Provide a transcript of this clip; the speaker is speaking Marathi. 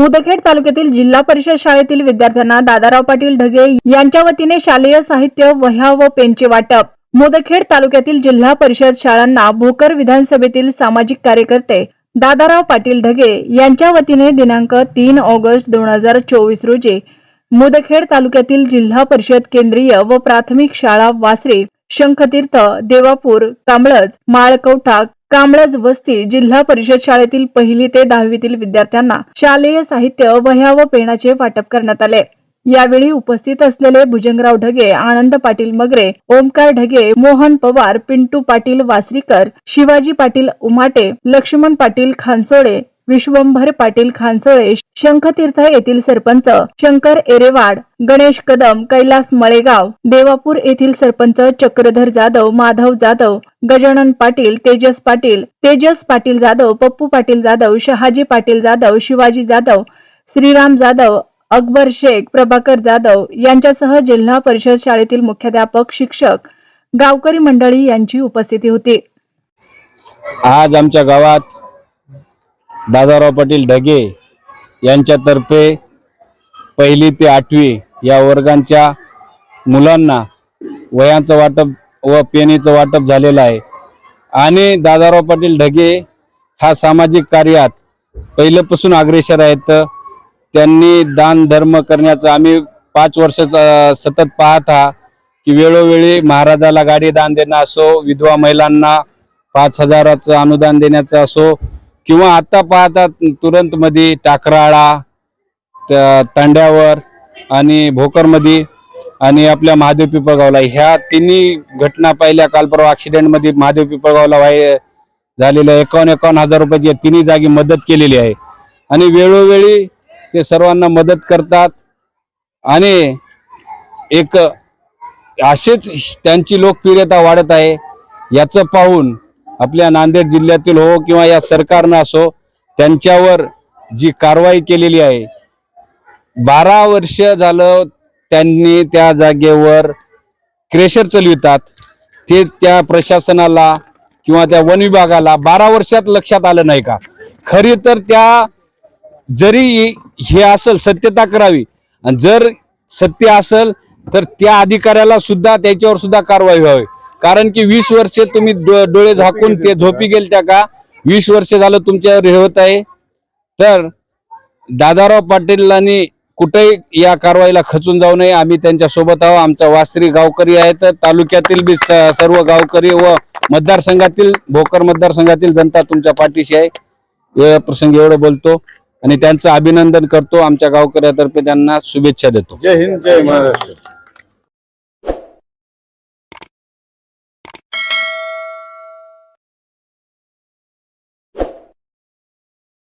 मुदखेड तालुक्यातील जिल्हा परिषद शाळेतील विद्यार्थ्यांना दादाराव पाटील ढगे यांच्या वतीने शालेय साहित्य वह्या व पेनचे वाटप. मुदखेड तालुक्यातील जिल्हा परिषद शाळांना भोकर विधानसभेतील सामाजिक कार्यकर्ते दादाराव पाटील ढगे यांच्या वतीने दिनांक तीन ऑगस्ट दोन हजार चोवीस रोजी मुदखेड तालुक्यातील जिल्हा परिषद केंद्रीय व प्राथमिक शाळा वासरे शंखतीर्थ देवापूर कांबळज माळकवठा कांबळज वस्ती जिल्हा परिषद शाळेतील पहिली ते दहावीतील विद्यार्थ्यांना शालेय साहित्य वह्या व पेनाचे वाटप करण्यात आले. यावेळी उपस्थित असलेले भुजंगराव ढगे आनंद पाटील मगरे ओमकार ढगे मोहन पवार पिंटू पाटील वासरीकर शिवाजी पाटील उमाटे लक्ष्मण पाटील खानसोळे विश्वंभर पाटील खानसोळे शंखतीर्थ येथील सरपंच शंकर एरेवाड गणेश कदम कैलास मळेगाव देवापूर येथील सरपंच चक्रधर जाधव माधव जाधव गजानन पाटील तेजस पाटील तेजस पाटील जाधव पप्पू पाटील जाधव शहाजी पाटील जाधव शिवाजी जाधव श्रीराम जाधव अकबर शेख प्रभाकर जाधव यांच्यासह जिल्हा परिषद शाळेतील मुख्याध्यापक शिक्षक गावकरी मंडळी यांची उपस्थिती होती. आज आमच्या गावात दादाराव पाटील ढगे यांच्यातर्फे पहिली ते आठवी या वर्गांच्या मुलांना वयांचं वाटप व पेनीचं वाटप झालेलं आहे. आणि दादाराव पाटील ढगे हा सामाजिक कार्यात पहिल्यापासून अग्रेसर आहेत. त्यांनी दान धर्म करण्याचं आम्ही पाच वर्षाचा सतत पाहत आहा की वेळोवेळी महाराजाला गाडी दान देणं असो विधवा महिलांना पाच हजाराचं अनुदान देण्याचं असो किंवा आता पाहता तुरंत मध्ये टाकराळा त- तांड्यावर आणि भोकरमध्ये आणि आपल्या महादेव पिपळगावला. ह्या तिन्ही घटना पाहिल्या काल परवा ॲक्सिडेंटमध्ये महादेव पिपळगावला व्हाय झालेल्या एकावन्न एकावन्न हजार रुपयाची या तिन्ही जागी मदत केलेली आहे. आणि वेळोवेळी ते सर्वांना मदत करतात आणि एक असेच त्यांची लोकप्रियता वाढत आहे याचं पाहून आपल्या नांदेड जिल्ह्यातील हो किंवा या सरकारनं असो त्यांच्यावर जी कारवाई केलेली आहे बारा वर्ष झालं त्यांनी त्या जागेवर क्रेशर चालवितात. ते त्या प्रशासनाला किंवा त्या वन विभागाला बारा वर्षात लक्षात आलं नाही का? खरी तर त्या जरी हे असेल सत्यता करावी. आणि जर सत्य असेल तर त्या अधिकाऱ्याला सुद्धा त्याच्यावर सुद्धा कारवाई व्हावी. कारण की वीस वर्ष तुम्ही डोळे झाकून ते झोपी गेलत्या का? वीस वर्ष झालं तुमच्यावर हे होत आहे. तर दादाराव पाटीलांनी कुठेही या कारवाईला खचून जाऊ नये. आम्ही त्यांच्यासोबत आहोत. आमचा वास्त्री गावकरी आहे तर तालुक्यातील बी सर्व गावकरी व मतदारसंघातील भोकर मतदारसंघातील जनता तुमच्या पाठीशी आहे. या प्रसंगी एवढं बोलतो आणि त्यांचं अभिनंदन करतो. आमच्या गावकऱ्यातर्फे त्यांना शुभेच्छा देतो. जय हिंद जय महाराष्ट्र.